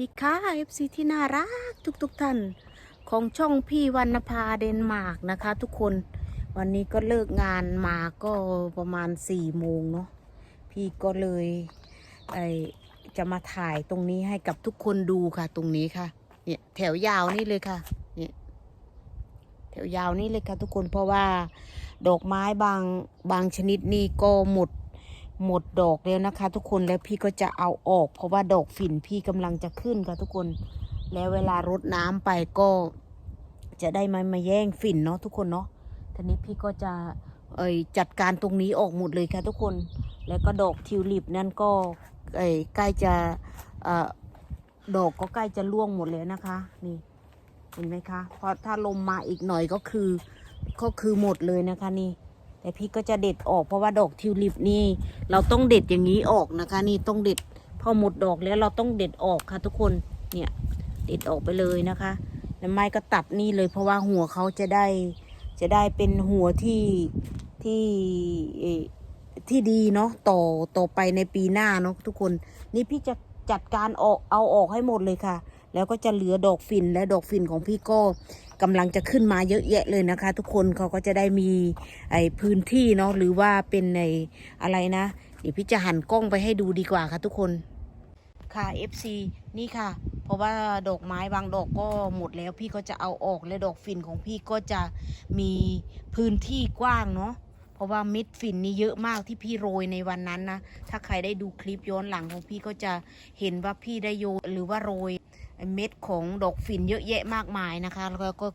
ดีค่ะ FC ที่น่ารักทุกๆทท่าน ของช่องพี่วรรณภาเดนมาร์กนะคะ ทุกคนวันนี้ก็เลิกงานมาก็ประมาณ4ี่โมงเนาะพี่ก็เลยไอจะมาถ่ายตรงนี้ให้กับทุกคนดูค่ะ ตรงนี้ค่ะ เนี่ยแถวยาวนี่เลยค่ะเนี่ยแถวยาวนี่เลยค่ะ ทุกคนเพราะว่าดอกไม้บางบางชนิดนี่ก็หมด หมดดอกแล้วนะคะ ทุกคนแล้วพี่ก็จะเอาออก เพราะว่าดอกฝิ่นพี่กำลังจะขึ้นค่ะทุกคน แล้วเวลารดน้ำไปก็จะได้ไมามาแย่งฝิ่นเนาะทุกคนเนาะทีนี้พี่ก็จะเอ่ยจัดการตรงนี้ออกหมดเลยค่ะทุกคน แล้วก็ดอกทิวลิปนั่นก็เอ่ยใกล้จะเอ่อดอกก็ใกล้จะร่วงหมดแล้วนะคะ นี่เห็นไหมคะเพราะถ้าลมมาอีกหน่อยก็คือก็คือหมดเลยนะคะนี่ แต่พี่ก็จะเด็ดออกเพราะว่าดอกทิวลิปนี่ เราต้องเด็ดอย่างนี้ออกนะคะ นี่ต้องเด็ดพอหมดดอกแล้วเราต้องเด็ดออกค่ะ ทุกคนเนี่ยเด็ดออกไปเลยนะคะแล้วไม้ก็ตัดนี่เลยเพราะว่าหัวเขาจะได้จะได้เป็นหัวที่ที่ที่ดีเนาะต่อต่อไปในปีหน้าเนาะทุกคน นี่พี่จะจัดการออกเอาออกให้หมดเลยค่ะ แล้วก็จะเหลือดอกฝิ่นและดอกฝิ่นของพี่ก็กำลังจะขึ้นมาเยอะแยะเลยนะคะ ทุกคนเขาก็จะได้มีไอพื้นที่เนาะหรือว่าเป็นในอะไรนะเดี๋ยวพี่จะหันกล้องไปให้ดูดีกว่าค่ะทุกคนค่ะ FC นี่ค่ะ เพราะว่าดอกไม้บางดอกก็หมดแล้วพี่ก็จะเอาออกและดอกฝิ่นของพี่ก็จะมีพื้นที่กว้างเนาะเพราะว่าเม็ดฝิ่นนี่เยอะมากที่พี่โรยในวันนั้นนะถ้าใครได้ดูคลิปย้อนหลังของพี่ก็จะเห็นว่าพี่ได้โยหรือว่าโรย เม็ดของดอกฝิ่นเยอะแยะมากมายนะคะ แล้วก็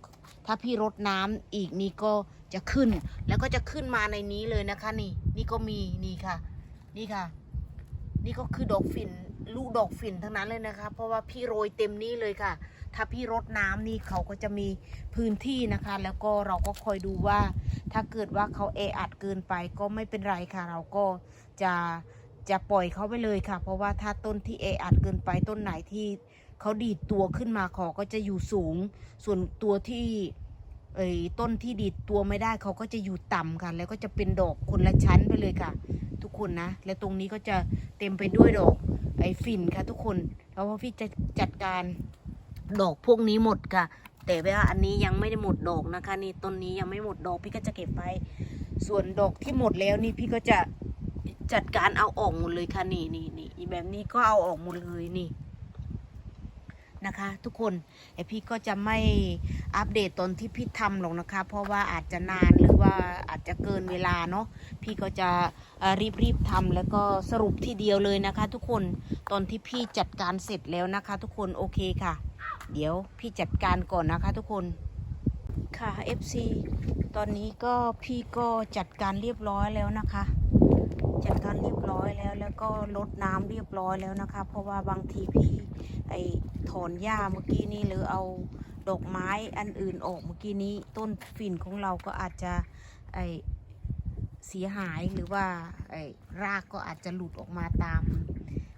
ถ้าพี่รดน้ำอีกนี่ก็จะขึ้น แล้วก็จะขึ้นมาในนี้เลยนะคะ นี่ นี่ก็มีนี่ค่ะ นี่ค่ะ นี่ก็คือดอกฝิ่นลูกดอกฝิ่นทั้งนั้นเลยนะคะ เพราะว่าพี่โรยเต็มนี่เลยค่ะ ถ้าพี่รดน้ำนี่เขาก็จะมีพื้นที่นะคะ แล้วก็เราก็คอยดูว่า ถ้าเกิดว่าเขาแออัดเกินไปก็ไม่เป็นไรค่ะ เราก็จะจะปล่อยเขาไปเลยค่ะ เพราะว่าถ้าต้นที่แออัดเกินไปต้นไหนที่ เขาดีดตัวขึ้นมาขอก็จะอยู่สูง ส่วนตัวที่เอ้ต้นที่ดีดตัวไม่ได้เขาก็จะอยู่ต่ำค่ะ แล้วก็จะเป็นดอกคนละชั้นไปเลยค่ะ ทุกคนนะ และตรงนี้ก็จะเต็มไปด้วยดอกไอ้ฝิ่นค่ะ ทุกคนเพราะว่าพี่จะจัดการดอกพวกนี้หมดค่ะ แต่ว่าอันนี้ยังไม่ได้หมดดอกนะคะ นี่ต้นนี้ยังไม่หมดดอกพี่ก็จะเก็บไป ส่วนดอกที่หมดแล้วนี่พี่ก็จะจัดการเอาออกหมดเลยค่ะนี่นี่นี่แบบนี้ก็เอาออกหมดเลยนี่ นะคะ ทุกคนไอพี่ก็จะไม่อัปเดตตอนที่พี่ทำหรอกนะคะ เพราะว่าอาจจะนานหรือว่าอาจจะเกินเวลาเนาะพี่ก็จะรีบรีบทำแล้วก็สรุปทีเดียวเลยนะคะ ทุกคนตอนที่พี่จัดการเสร็จแล้วนะคะ ทุกคนโอเคค่ะ เดี๋ยวพี่จัดการก่อนนะคะ ทุกคนค่ะ FC ตอนนี้ก็พี่ก็จัดการเรียบร้อยแล้วนะคะ จัดการเรียบร้อยแล้วแล้วก็ลดน้ำเรียบร้อยแล้วนะคะ เพราะว่าบางทีพี่ ไอถอนหญ้าเมื่อกี้นี้หรือเอาดอกไม้อันอื่นออกเมื่อกี้นี้ ต้นฝิ่นของเราก็อาจจะไอเสียหายหรือว่าไอรากก็อาจจะหลุดออกมาตาม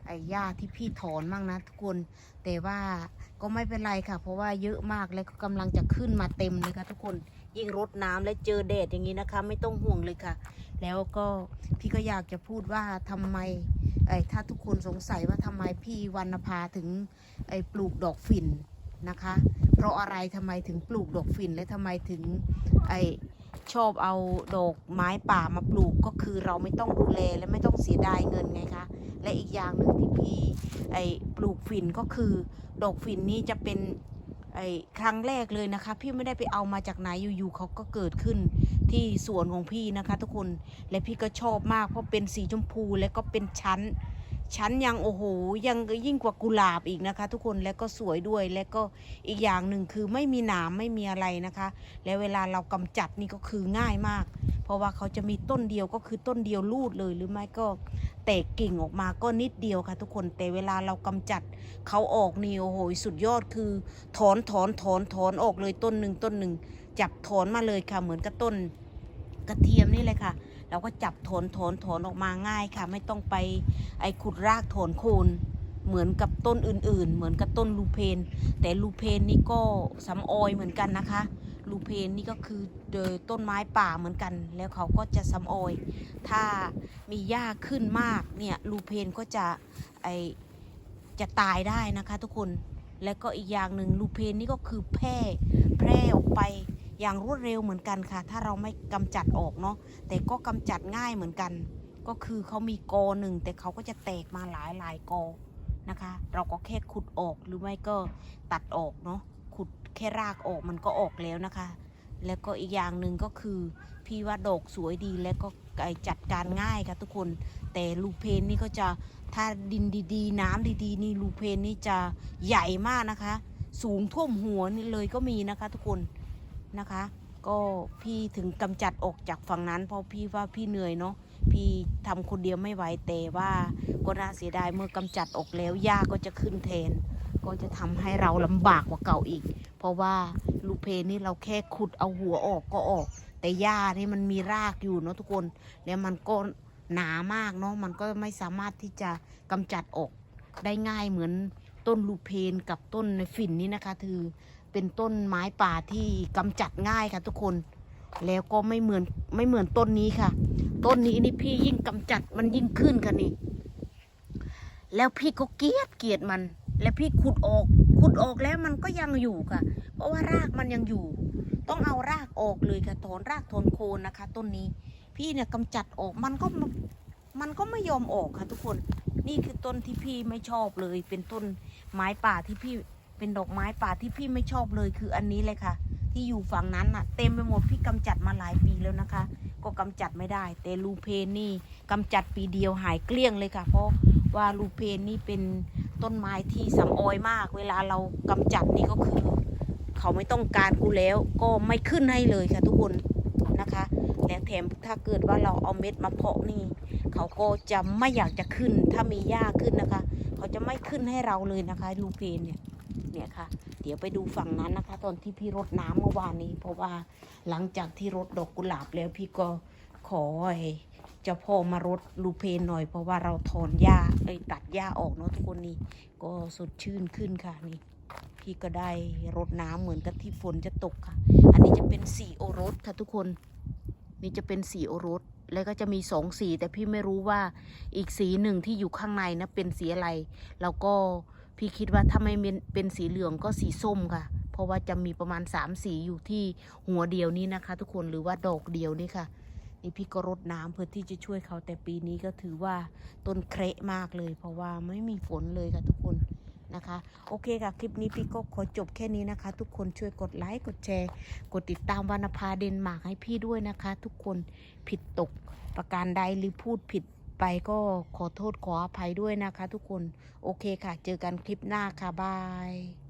ไอหญ้าที่พี่ถอนบ้างนะทุกคน แต่ว่าก็ไม่เป็นไรค่ะ เพราะว่าเยอะมากแล้วก็กำลังจะขึ้นมาเต็มเลยค่ะทุกคนยิ่งรดน้ำและเจอแดดอย่างนี้นะคะ ไม่ต้องห่วงเลยค่ะ แล้วก็พี่ก็อยากจะพูดว่าทำไมไอ้ถ้าทุกคนสงสัยว่าทำไมพี่วรรณภาถึงไอ้ปลูกดอกฝิ่นนะคะ เพราะอะไรทำไมถึงปลูกดอกฝิ่นและทำไมถึงไอ้ชอบเอาดอกไม้ป่ามาปลูกก็คือเราไม่ต้องดูแลและไม่ต้องเสียดายเงินไงคะ และอีกอย่างหนึ่งที่พี่ไอ้ปลูกฝิ่นก็คือ ดอกฝิ่นนี้จะเป็นไอ้ครั้งแรกเลยนะคะ พี่ไม่ได้ไปเอามาจากไหนอยู่ๆเขาก็เกิดขึ้นที่สวนของพี่นะคะ ทุกคนและพี่ก็ชอบมากเพราะเป็นสีชมพูและก็เป็นชั้น ชั้นยังโอ้โหยังยิ่งกว่ากุหลาบอีกนะคะ ทุกคนและก็สวยด้วยและก็อีกอย่างหนึ่งคือไม่มีหนามไม่มีอะไรนะคะ และเวลาเรากำจัดนี่ก็คือง่ายมาก เพราะว่าเขาจะมีต้นเดียวก็คือต้นเดียวลูดเลยหรือไม่ก็แตกกิ่งออกมาก็นิดเดียวค่ะ ทุกคนแต่เวลาเรากำจัดเขาออกนี่โอ้โหสุดยอดคือ ถอนถอนถอนถอนออกเลยต้นหนึ่งต้นหนึ่งจับถอนมาเลยค่ะเหมือนกับต้นกระเทียมนี่เลยค่ะ เราก็จับถอนถอนถอนออกมาง่ายค่ะ ไม่ต้องไปไอขุดรากถอนโคนเหมือนกับต้นอื่นๆ เหมือนกับต้นลูเพน แต่ลูเพนนี่ก็สำออยเหมือนกันนะคะ ลูเพนนี่ก็คือเดอต้นไม้ป่าเหมือนกัน แล้วเขาก็จะสำออย ถ้ามีหญ้าขึ้นมากเนี่ยลูเพนก็จะไอจะตายได้นะคะทุกคน แล้วก็อีกอย่างหนึ่งลูเพนนี่ก็คือแพร่แพร่ออกไปอย่างรวดเร็วเหมือนกันค่ะ ถ้าเราไม่กำจัดออกเนาะ แต่ก็กำจัดง่ายเหมือนกัน ก็คือเขามีกอหนึ่งแต่เขาก็จะแตกมาหลายหลายกอนะคะ เราก็แค่ขุดออกหรือไม่ก็ตัดออกเนาะ แค่รากออกมันก็ออกแล้วนะคะ แล้วก็อีกอย่างหนึ่งก็คือ พี่ว่าดอกสวยดีแล้วก็ไอจัดการง่ายค่ะทุกคน แต่ลูเพนนี่ก็จะถ้าดินดีๆ น้ำดีๆ นี่ลูเพนนี่จะใหญ่มากนะคะ สูงท่วมหัวนี่เลยก็มีนะคะทุกคนนะคะ ก็พี่ถึงกำจัดออกจากฝั่งนั้น เพราะพี่ว่าพี่เหนื่อยเนาะพี่ทำคนเดียวไม่ไหวแต่ว่าก็น่าเสียดายเมื่อกำจัดออกแล้วหญ้าก็จะขึ้นแทน ก็จะทำให้เราลำบากกว่าเก่าอีก เพราะว่าลูเพนนี่เราแค่ขุดเอาหัวออกก็ออก แต่หญ้านี่มันมีรากอยู่เนาะทุกคน แล้วมันก็หนามากเนาะมันก็ไม่สามารถที่จะกำจัดออกได้ง่ายเหมือนต้นลูเพนกับต้นในฝิ่นนี่นะคะคือเป็นต้นไม้ป่าที่กำจัดง่ายค่ะทุกคน แล้วก็ไม่เหมือนไม่เหมือนต้นนี้ค่ะ ต้นนี้นี่พี่ยิ่งกำจัดมันยิ่งขึ้นค่ะนี่ แล้วพี่ก็เกลียดเกลียดมัน แล้วพี่ขุดออกขุดออกแล้วมันก็ยังอยู่ค่ะ เพราะว่ารากมันยังอยู่ ต้องเอารากออกเลยค่ะถอนรากถอนโคนนะคะ ต้นนี้ พี่เนี่ยกำจัดออกมันก็มันก็ไม่ยอมออกค่ะ ทุกคน นี่คือต้นที่พี่ไม่ชอบเลย เป็นต้นไม้ป่าที่พี่เป็นดอกไม้ป่าที่พี่ไม่ชอบเลยคืออันนี้เลยค่ะ ที่อยู่ฝั่งนั้นน่ะ เต็มไปหมดพี่กำจัดมาหลายปีแล้วนะคะ ก็กำจัดไม่ได้ แต่ลูเพนนี่กำจัดปีเดียวหายเกลี้ยงเลยค่ะ เพราะว่าลูเพนนี่เป็น ต้นไม้ที่สำออยมาก เวลาเรากำจัดนี่ก็คือ เขาไม่ต้องการกูแล้ว ก็ไม่ขึ้นให้เลยค่ะทุกคนนะคะ และแถมถ้าเกิดว่าเราเอาเม็ดมาเพาะนี่ เขาก็จะไม่อยากจะขึ้น ถ้ามีหญ้าขึ้นนะคะ เขาจะไม่ขึ้นให้เราเลยนะคะลูเพนเนี่ยเนี่ยค่ะ เดี๋ยวไปดูฝั่งนั้นนะคะ ตอนที่พี่รดน้ำเมื่อวานนี้ เพราะว่าหลังจากที่รดดอกกุหลาบแล้วพี่ก็ขอให จ้าพ่อมารดลูเพนหน่อยเพราะว่าเราถอนหญ้าเอ้ยตัดหญ้าออกเนาะทุกคนนี่ก็สดชื่นขึ้นค่ะนี่พี่ก็ได้รดน้ำเหมือนกับที่ฝนจะตกค่ะ อันนี้จะเป็นสีโอรสค่ะทุกคน นี่จะเป็นสีโอรสแล้วก็จะมีสองสีแต่พี่ไม่รู้ว่าอีกสีหนึ่งที่อยู่ข้างในนะเป็นสีอะไร แล้วก็พี่คิดว่าถ้าไม่เป็นสีเหลืองก็สีส้มค่ะ เพราะว่าจะมีประมาณสามสีอยู่ที่หัวเดียวนี้นะคะ ทุกคนหรือว่าดอกเดียวนี่ค่ะ นี่พี่ก็รดน้ำเพื่อที่จะช่วยเขาแต่ปีนี้ก็ถือว่าต้นเคระมากเลย เพราะว่าไม่มีฝนเลยค่ะทุกคนนะคะ โอเคค่ะ คลิปนี้พี่ก็ขอจบแค่นี้นะคะ ทุกคนช่วยกดไลค์กดแชร์ กดติดตามวรรณภาเดนมาร์กให้พี่ด้วยนะคะ ทุกคนผิดตกประการใดหรือพูดผิดไปก็ขอโทษขออภัยด้วยนะคะ ทุกคนโอเคค่ะ เจอกันคลิปหน้าค่ะบาย